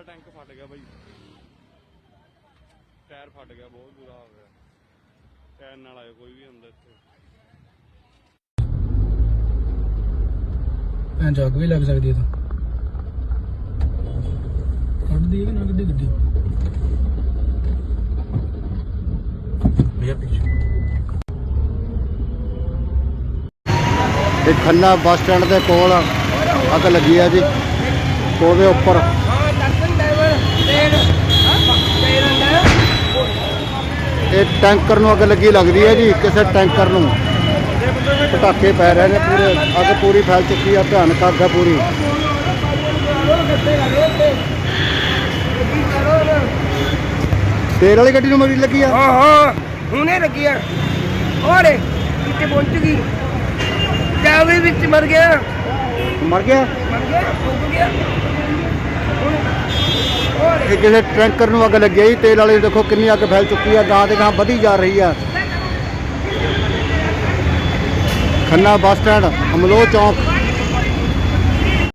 ਵਾਲਾ ਟੈਂਕ ਫਟ ਗਿਆ ਬਾਈ। ਟਾਇਰ ਫਟ ਗਿਆ ਬਹੁਤ ਬੁਰਾ ਹੋ ਗਿਆ ਟਾਇਰ ਨਾਲ ਆਇਆ ਕੋਈ ਵੀ ਅੰਦਰ ਇੱਥੇ। ਐਂ ਜੱਗ ਵੀ ਲੱਗ ਸਕਦੀ ਹੈ ਤਾਂ ਕੱਢਦੀ ਹੈ ਕਿ ਨਾ ਕੱਢੀ ਗੱਡੀ? ਪਿੱਛੇ ਇਹ ਖੰਨਾ ਬੱਸ ਸਟੈਂਡ ਦੇ ਕੋਲ ਅੱਗ ਲੱਗੀ ਆ ਜੀ। ਉਹਦੇ ਉੱਪਰ ਇਹ ਟੈਂਕਰ ਨੂੰ ਅੱਗ ਲੱਗੀ ਲੱਗਦੀ ਹੈ ਜੀ ਕਿਸੇ ਟੈਂਕਰ ਨੂੰ। ਪਟਾਕੇ ਪੈ ਰਹੇ ਨੇ ਪੂਰੇ ਅੱਗ ਪੂਰੀ ਫੈਲ ਚੁੱਕੀ ਆ ਭਿਆਨਕ ਅੱਗ ਆ ਪੂਰੀ। ਤੇਲ ਵਾਲੀ ਗੱਡੀ ਨੂੰ ਮਰੀ ਲੱਗੀ ਆ? ਹਾਂ ਹਾਂ ਹੁਣੇ ਲੱਗੀ ਆ। ਓਰੇ ਕਿੱਥੇ ਪਹੁੰਚ ਗਈ। ਡਰਾਈਵਰ ਵਿੱਚ ਮਰ ਗਿਆ। ਮਰ ਗਿਆ? ਮਰ ਗਿਆ। ਇਹ ਕਿਸੇ ਟਰੈਂਕਰ ਨੂੰ ਅੱਗ ਲੱਗੀ ਆ ਤੇਲ ਵਾਲੇ ਦੇਖੋ ਕਿੰਨੀ ਅੱਗ ਫੈਲ ਚੁੱਕੀ ਹੈ, ਗਾਂ ਤੇ ਗਾਂ ਵਧੀ ਜਾ ਰਹੀ ਆ ਖੰਨਾ ਬੱਸ ਸਟੈਂਡ ਅਮਲੋ ਚੌਂਕ।